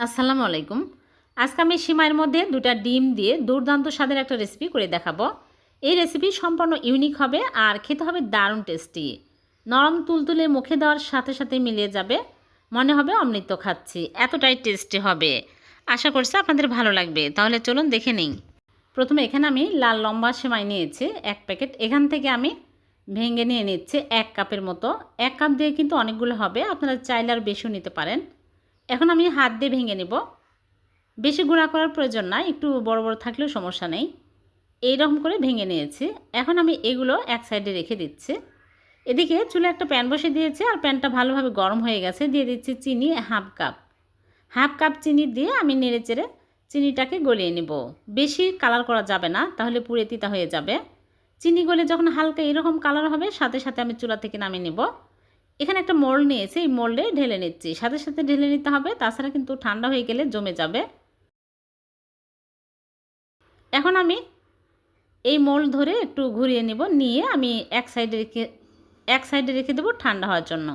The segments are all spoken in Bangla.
আসসালামু আলাইকুম। আজকে আমি সিমাইয়ের মধ্যে দুটা ডিম দিয়ে দুর্দান্ত স্বাদের একটা রেসিপি করে দেখাবো। এই রেসিপি সম্পূর্ণ ইউনিক হবে আর খেতে হবে দারুণ টেস্টি নরম তুলতুলে মুখে দেওয়ার সাথে সাথে মিলিয়ে যাবে। মনে হবে অমৃত খাচ্ছি। এতটাই টেস্টি হবে। আশা করছি আপনাদের ভালো লাগবে। তাহলে চলুন দেখে নিই। প্রথমে এখানে আমি লাল লম্বা সেমাই নিয়েছি। এক প্যাকেট। এখান থেকে আমি ভেঙে নিয়ে নিচ্ছি এক কাপের মতো। এক কাপ দিয়ে কিন্তু অনেকগুলো হবে। আপনারা চাইলে আর বেশিও নিতে পারেন। এখন আমি হাত দিয়ে ভেঙে নেব। বেশি গুঁড়া করার প্রয়োজন না একটু বড় বড় থাকলেও সমস্যা নেই। এই রকম করে ভেঙে নিয়েছি। এখন আমি এগুলো এক সাইডে রেখে দিচ্ছি। এদিকে চুলে একটা প্যান বসে দিয়েছি আর প্যানটা ভালোভাবে গরম হয়ে গেছে। দিয়ে দিচ্ছি চিনি হাফ কাপ। হাফ কাপ চিনি দিয়ে আমি নেড়ে চেড়ে চিনিটাকে গলিয়ে নেব। বেশি কালার করা যাবে না, তাহলে পুড়ে তিতা হয়ে যাবে। চিনি গলে যখন হালকা এরকম কালার হবে, সাথে সাথে আমি চুলা থেকে নামিয়ে নেব। এখানে একটা মোল্ড নিয়েছি, এই মোল্ডে ঢেলে নিচ্ছি। সাথে সাথে ঢেলে নিতে হবে, তাছাড়া কিন্তু ঠান্ডা হয়ে গেলে জমে যাবে। এখন আমি এই মোল্ড ধরে একটু ঘুরিয়ে নেব, নিয়ে আমি এক সাইডে রেখে, এক সাইডে রেখে দেবো ঠান্ডা হওয়ার জন্য।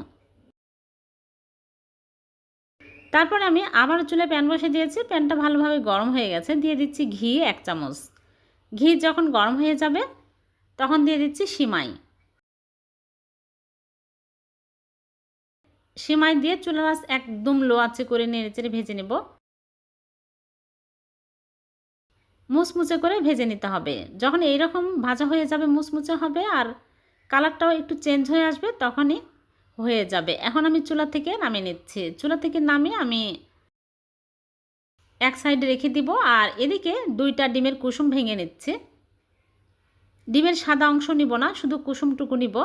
তারপরে আমি আবার চুলে প্যান বসে দিয়েছি, প্যানটা ভালোভাবে গরম হয়ে গেছে, দিয়ে দিচ্ছি ঘি এক চামচ। ঘি যখন গরম হয়ে যাবে, তখন দিয়ে দিচ্ছি সিমাই। সিমাই দিয়ে চুলা রাস একদম লো আঁচে করে নেড়ে চেড়ে ভেজে নেব। মুচমুচে করে ভেজে নিতে হবে। যখন এইরকম ভাজা হয়ে যাবে, মুচমুচে হবে আর কালারটাও একটু চেঞ্জ হয়ে আসবে তখনই হয়ে যাবে। এখন আমি চুলা থেকে নামিয়ে নিচ্ছি। চুলা থেকে নামিয়ে আমি এক সাইডে রেখে দিব আর এদিকে দুইটা ডিমের কুসুম ভেঙে নিচ্ছে। ডিমের সাদা অংশ নিব না, শুধু কুসুমটুকু নিব।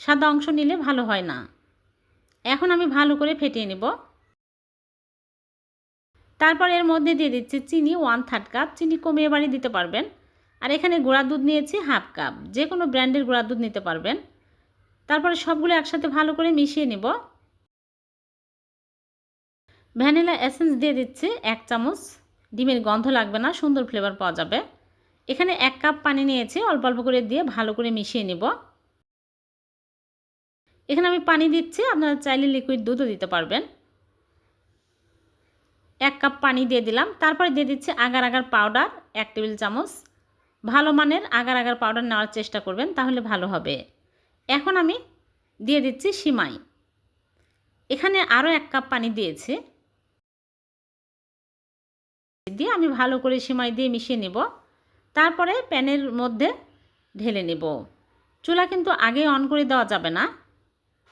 সাদা অংশ নিলে ভালো হয় না। এখন আমি ভালো করে ফেটিয়ে নেব। তারপর এর মধ্যে দিয়ে দিচ্ছি চিনি ওয়ান থার্ড কাপ চিনি কমিয়ে বাড়িয়ে দিতে পারবেন। আর এখানে গুঁড়া দুধ নিয়েছি হাফ কাপ যে কোনো ব্র্যান্ডের গুঁড়া দুধ নিতে পারবেন। তারপরে সবগুলো একসাথে ভালো করে মিশিয়ে নেব। ভ্যানিলা এসেন্স দিয়ে দিচ্ছি এক চামচ। ডিমের গন্ধ লাগবে না, সুন্দর ফ্লেভার পাওয়া যাবে। এখানে এক কাপ পানি নিয়েছি, অল্প অল্প করে দিয়ে ভালো করে মিশিয়ে নেব। এখানে আমি পানি দিচ্ছি, আপনারা চাইলে লিকুইড দুধও দিতে পারবেন। এক কাপ পানি দিয়ে দিলাম, তারপরে দিয়ে দিচ্ছি আগার আগার পাউডার এক টেবিল চামচ। ভালো মানের আগার আগার পাউডার নেওয়ার চেষ্টা করবেন, তাহলে ভালো হবে। এখন আমি দিয়ে দিচ্ছি সিমাই। এখানে আরও এক কাপ পানি দিয়েছি। দিয়ে আমি ভালো করে সিমাই দিয়ে মিশিয়ে নেব। তারপরে প্যানের মধ্যে ঢেলে নেব। চুলা কিন্তু আগে অন করে দেওয়া যাবে না।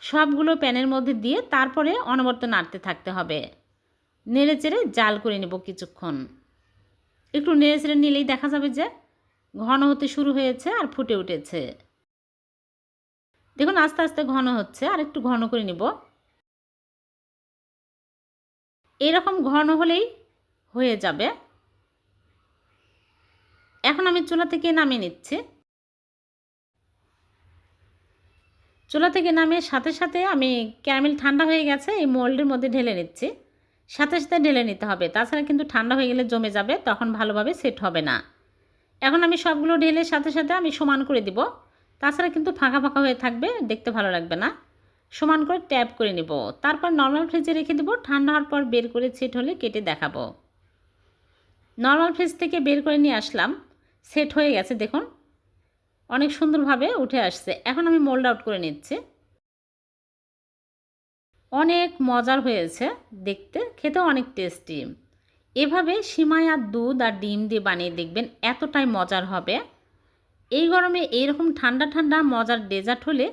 সবগুলো প্যানের মধ্যে দিয়ে তারপরে অনবর্ত নাড়তে থাকতে হবে। নেড়ে চেড়ে জাল করে নেব কিছুক্ষণ। একটু নেড়ে চেড়ে নিলেই দেখা যাবে যে ঘন হতে শুরু হয়েছে আর ফুটে উঠেছে। দেখুন, আস্তে আস্তে ঘন হচ্ছে, আর একটু ঘন করে নিব। এরকম ঘন হলেই হয়ে যাবে। এখন আমি চুলা থেকে নামিয়ে নিচ্ছি। চুলা থেকে নামিয়ে সাথে সাথে আমি ক্যারামেল ঠান্ডা হয়ে গেছে, এই মোল্ডের মধ্যে ঢেলে নিচ্ছি। সাথে সাথে ঢেলে নিতে হবে। তাছাড়া কিন্তু ঠান্ডা হয়ে গেলে জমে যাবে, তখন ভালোভাবে সেট হবে না। এখন আমি সবগুলো ঢেলে সাথে সাথে আমি সমান করে দিব। তাছাড়া কিন্তু ফাঁকা ফাঁকা হয়ে থাকবে, দেখতে ভালো লাগবে না। সমান করে ট্যাপ করে নিব। তারপর নর্মাল ফ্রিজে রেখে দেবো। ঠান্ডা হওয়ার পর বের করে সেট হলে কেটে দেখাবো। নর্মাল ফ্রিজ থেকে বের করে নিয়ে আসলাম। সেট হয়ে গেছে, দেখুন। অনেক সুন্দরভাবে উঠে আসছে। এখন আমি মোল্ড আউট করে নিচ্ছি। অনেক মজার হয়েছে দেখতে, খেতেও অনেক টেস্টি এভাবে সিমাই আর দুধ আর ডিম দিয়ে বানিয়ে দেখবেন এতটাই মজার হবে। এই গরমে এইরকম ঠান্ডা ঠান্ডা মজার ডেজার্ট হলে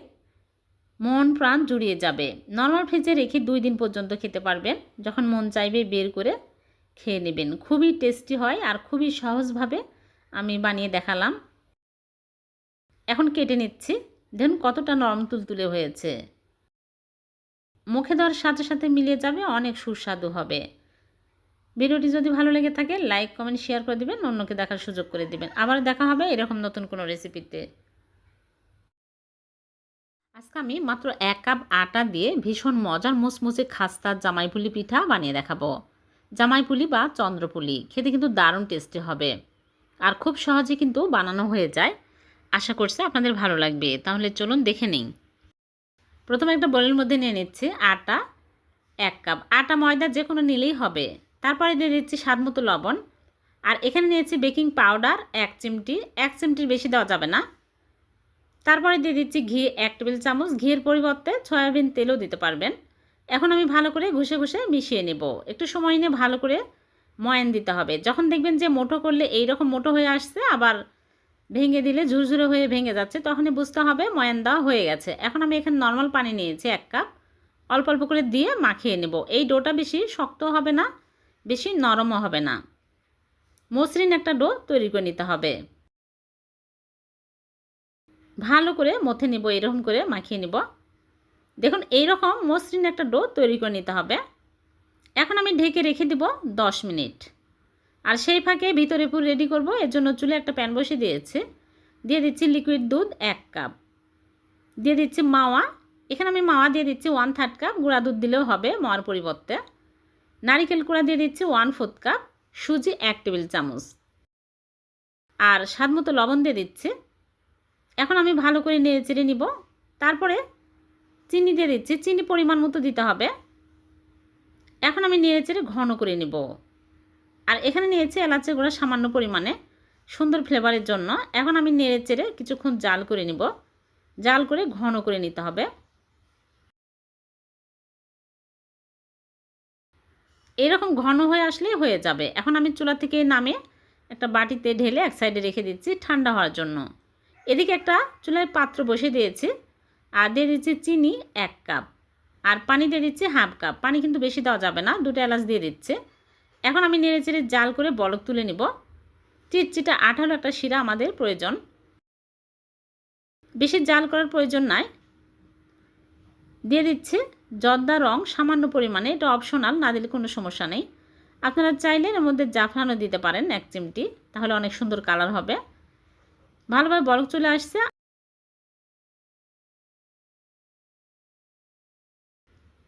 মন প্রাণ জুড়িয়ে যাবে। নর্মাল ফ্রিজে রেখে দুই দিন পর্যন্ত খেতে পারবেন। যখন মন চাইবে বের করে খেয়ে নেবেন। খুবই টেস্টি হয় আর খুবই সহজভাবে আমি বানিয়ে দেখালাম। এখন কেটে নিচ্ছি। দেখুন কতটা নরম তুলতুলে হয়েছে। মুখে দেওয়ার সাথে সাথে মিলিয়ে যাবে, অনেক সুস্বাদু হবে। ভিডিওটি যদি ভালো লেগে থাকে লাইক কমেন্ট শেয়ার করে দেবেন, অন্যকে দেখার সুযোগ করে দেবেন। আবার দেখা হবে এরকম নতুন কোনো রেসিপিতে আজকে আমি মাত্র এক কাপ আটা দিয়ে ভীষণ মজার মুচমুচে খাস্তা জামাইপুলি পিঠা বানিয়ে দেখাবো। জামাইপুলি বা চন্দ্রপুলি, খেতে কিন্তু দারুণ টেস্টি হবে। আর খুব সহজে কিন্তু বানানো হয়ে যায়। আশা করছি আপনাদের ভালো লাগবে। তাহলে চলুন দেখে নিই। প্রথমে একটা বলের মধ্যে নিয়ে নিচ্ছে আটা এক কাপ। আটা, ময়দা যে কোনো নিলেই হবে। তারপরে দিয়ে দিচ্ছি স্বাদ মতো লবণ। আর এখানে নিয়েছি বেকিং পাউডার এক চিমটি। এক চিমটির বেশি দেওয়া যাবে না। তারপরে দিয়ে দিচ্ছি ঘি এক টেবিল চামচ। ঘিয়ের পরিবর্তে সয়াবিন তেলও দিতে পারবেন। এখন আমি ভালো করে ঘষে ঘুষে মিশিয়ে নেব। একটু সময় নিয়ে ভালো করে ময়ান দিতে হবে। যখন দেখবেন যে মোটো করলে এই রকম মোটো হয়ে আসছে, আবার ভেঙে দিলে ঝুরঝুরে হয়ে ভেঙে যাচ্ছে, তখনই বুঝতে হবে ময়ান দেওয়া হয়ে গেছে। এখন আমি এখানে নর্মাল পানি নিয়েছি এক কাপ অল্প অল্প করে দিয়ে মাখিয়ে নেব। এই ডোটা বেশি শক্ত হবে না, বেশি নরমও হবে না। মসৃণ একটা ডো তৈরি করে নিতে হবে। ভালো করে মথে নিব, এরকম করে মাখিয়ে নিব। দেখুন, এইরকম মসৃণ একটা ডো তৈরি করে নিতে হবে। এখন আমি ঢেকে রেখে দিব দশ মিনিট। আর সেই ফাঁকে ভিতরে পুর রেডি করব। এর জন্য চুলে একটা প্যান বসে দিয়েছি। দিয়ে দিচ্ছি লিকুইড দুধ এক কাপ দিয়ে দিচ্ছি মাওয়া। এখানে আমি মাওয়া দিয়ে দিচ্ছি ওয়ান থার্ড কাপ গুঁড়া দুধ দিলেও হবে মাওয়ার পরিবর্তে। নারিকেল কুড়া দিয়ে দিচ্ছি ওয়ান ফোর্থ কাপ সুজি এক টেবিল চামচ। আর স্বাদ মতো লবণ দিয়ে দিচ্ছি। এখন আমি ভালো করে নেড়ে চেড়ে নিব। তারপরে চিনি দিয়ে দিচ্ছি। চিনি পরিমাণ মতো দিতে হবে। এখন আমি নেড়ে চেড়ে ঘন করে নিব। আর এখানে নিয়েছি এলাচের গুঁড়া সামান্য পরিমাণে, সুন্দর ফ্লেভারের জন্য। এখন আমি নেড়ে চেড়ে কিছুক্ষণ জাল করে নিব। জাল করে ঘন করে নিতে হবে। এরকম ঘন হয়ে আসলেই হয়ে যাবে। এখন আমি চুলা থেকে নামে একটা বাটিতে ঢেলে এক সাইডে রেখে দিচ্ছি ঠান্ডা হওয়ার জন্য। এদিকে একটা চুলায় পাত্র বসে দিয়েছি। আর দিয়ে দিচ্ছি চিনি এক কাপ আর পানি দিয়ে দিচ্ছি হাফ কাপ পানি কিন্তু বেশি দেওয়া যাবে না, দুটো এলাচ দিয়ে দিচ্ছে। এখন আমি নেড়ে চেড়ে জাল করে বলক তুলে নিব। চিটচিটা আঠালো একটা শিরা আমাদের প্রয়োজন। বেশি জাল করার প্রয়োজন নাই। দিয়ে দিচ্ছে জর্দা রং সামান্য পরিমাণে, এটা অপশনাল না দিলে কোনো সমস্যা নেই। আপনারা চাইলে এর মধ্যে জাফরানও দিতে পারেন এক চিমটি, তাহলে অনেক সুন্দর কালার হবে। ভালোভাবে বরফ চলে আসছে।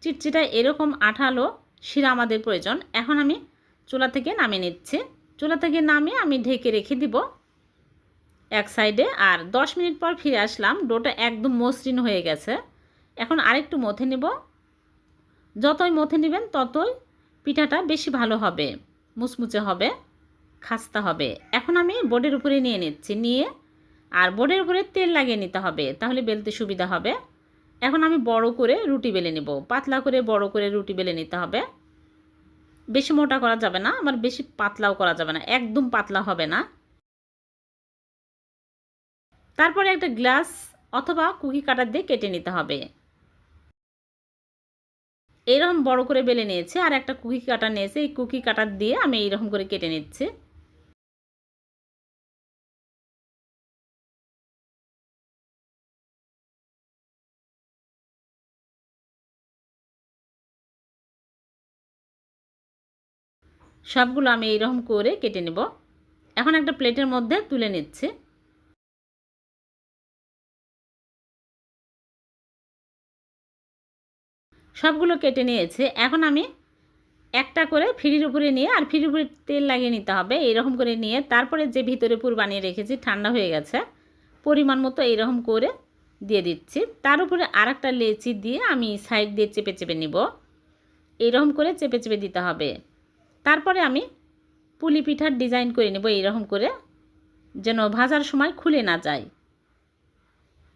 চিটচিটা এরকম আঠালো শিরা আমাদের প্রয়োজন। এখন আমি চুলা থেকে নামিয়ে নিচ্ছি। চুলা থেকে নামিয়ে আমি ঢেকে রেখে দিব এক সাইডে। আর দশ মিনিট পর ফিরে আসলাম। ডোটা একদম মসৃণ হয়ে গেছে। এখন আরেকটু মথে নেব। যতই মথে নেবেন ততই পিঠাটা বেশি ভালো হবে, মুচমুচে হবে, খাস্তা হবে। এখন আমি বোর্ডের উপরে নিয়ে নিচ্ছি। নিয়ে আর বোর্ডের উপরে তেল লাগিয়ে নিতে হবে, তাহলে বেলতে সুবিধা হবে। এখন আমি বড় করে রুটি বেলে নেব। পাতলা করে বড় করে রুটি বেলে নিতে হবে। বেশি মোটা করা যাবে না, আবার বেশি পাতলাও করা যাবে না, একদম পাতলা হবে না। তারপরে একটা গ্লাস অথবা কুকি কাটার দিয়ে কেটে নিতে হবে। এরকম বড় করে বেলে নিয়েছে, আর একটা কুকি কাটা নিয়েছে, এই কুকি কাটার দিয়ে আমি এইরকম করে কেটে নিচ্ছি। সবগুলো আমি এইরকম করে কেটে নেব। এখন একটা প্লেটের মধ্যে তুলে নিচ্ছি। সবগুলো কেটে নিয়েছে। এখন আমি একটা করে ফ্রির উপরে নিয়ে, আর ফ্রির উপরে তেল লাগিয়ে নিতে হবে, এইরকম করে নিয়ে। তারপরে যে ভিতরে পুর বানিয়ে রেখেছি, ঠান্ডা হয়ে গেছে, পরিমাণ মতো এইরকম করে দিয়ে দিচ্ছি। তার উপরে আর একটা লেচি দিয়ে আমি সাইড দিয়ে চেপে চেপে নিব। এইরকম করে চেপে চেপে দিতে হবে। তারপরে আমি পুলি পিঠার ডিজাইন করে নেব এইরকম করে, যেন ভাজার সময় খুলে না যায়।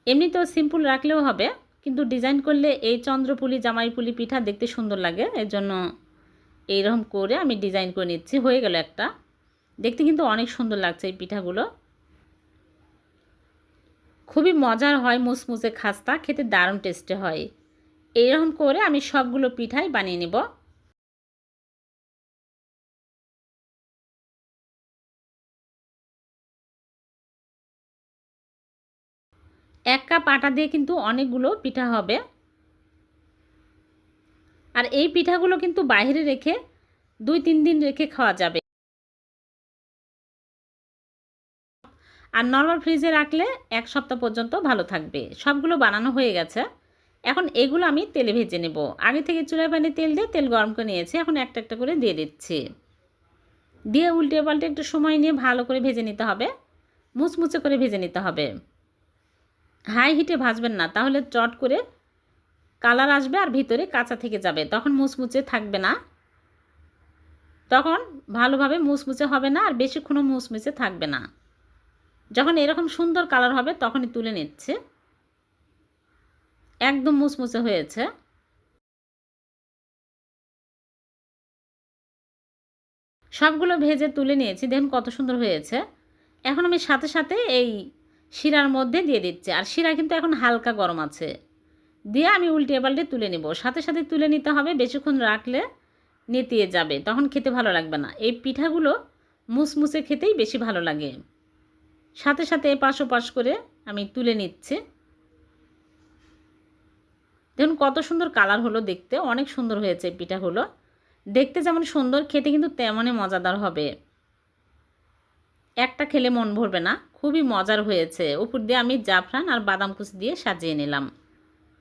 এমনি তো সিম্পল রাখলেও হবে, কিন্তু ডিজাইন করলে এই চন্দ্রপুলি জামাইপুলি পিঠা দেখতে সুন্দর লাগে, এর জন্য এইরকম করে আমি ডিজাইন করে নিচ্ছি। হয়ে গেল একটা। দেখতে কিন্তু অনেক সুন্দর লাগছে এই পিঠাগুলো। খুবই মজার হয়, মুসমুসে খাস্তা, খেতে দারুণ টেস্টে হয়। এইরকম করে আমি সবগুলো পিঠাই বানিয়ে নেব। এক কাপ আটা দিয়ে কিন্তু অনেকগুলো পিঠা হবে। আর এই পিঠাগুলো কিন্তু বাইরে রেখে দুই তিন দিন রেখে খাওয়া যাবে। আর নর্মাল ফ্রিজে রাখলে এক সপ্তাহ পর্যন্ত ভালো থাকবে। সবগুলো বানানো হয়ে গেছে। এখন এগুলো আমি তেলে ভেজে নেব। আগে থেকে চুলায় পানি তেল দিয়ে তেল গরম করে নিয়েছি। এখন একটা একটা করে দিয়ে দিচ্ছি। দিয়ে উল্টে পাল্টে একটু সময় নিয়ে ভালো করে ভেজে নিতে হবে। মুচমুচে করে ভেজে নিতে হবে। হাই হিটে ভাজবেন না, তাহলে চট করে কালার আসবে আর ভিতরে কাঁচা থেকে যাবে। তখন মুচমুচে থাকবে না। তখন ভালোভাবে মুচমুচে হবে না আর বেশিক্ষণও মুচমুচে থাকবে না। যখন এরকম সুন্দর কালার হবে, তখনই তুলে নিচ্ছে। একদম মুচমুচে হয়েছে। সবগুলো ভেজে তুলে নিয়েছি, দেখুন কত সুন্দর হয়েছে। এখন আমি সাথে সাথে এই শিরার মধ্যে দিয়ে দিচ্ছে। আর শিরা কিন্তু এখন হালকা গরম আছে। দিয়ে আমি উল্টে পাল্টে তুলে নিব। সাথে সাথে তুলে নিতে হবে। বেশিক্ষণ রাখলে নেতিয়ে যাবে। তখন খেতে ভালো লাগবে না। এই পিঠাগুলো মুসমুসে খেতেই বেশি ভালো লাগে। সাথে সাথে এপাশ ওপাশ করে আমি তুলে নিচ্ছি। দেখুন, কত সুন্দর কালার হলো দেখতে। অনেক সুন্দর হয়েছে পিঠাগুলো। দেখতে যেমন সুন্দর, খেতে কিন্তু তেমনই মজাদার হবে। একটা খেলে মন ভরবে না। খুবই মজার হয়েছে। উপর দিয়ে আমি জাফরান আর বাদাম কুচি দিয়ে সাজিয়ে নিলাম।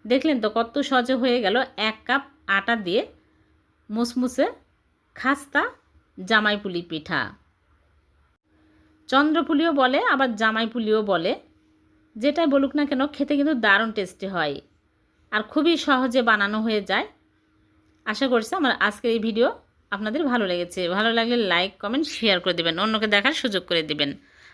দেখলেন তো কত সহজে হয়ে গেল এক কাপ আটা দিয়ে মুসমুসে খাস্তা জামাইপুলি পিঠা। চন্দ্রপুলিও বলে, আবার জামাইপুলিও বলে, যেটাই বলুক না কেন খেতে কিন্তু দারুণ টেস্টি হয় আর খুবই সহজে বানানো হয়ে যায়। আশা করছি আমার আজকের এই ভিডিও আপনাদের ভালো লেগেছে। ভালো লাগলে লাইক কমেন্ট শেয়ার করে দেবেন। অন্যকে দেখার সুযোগ করে দিবেন।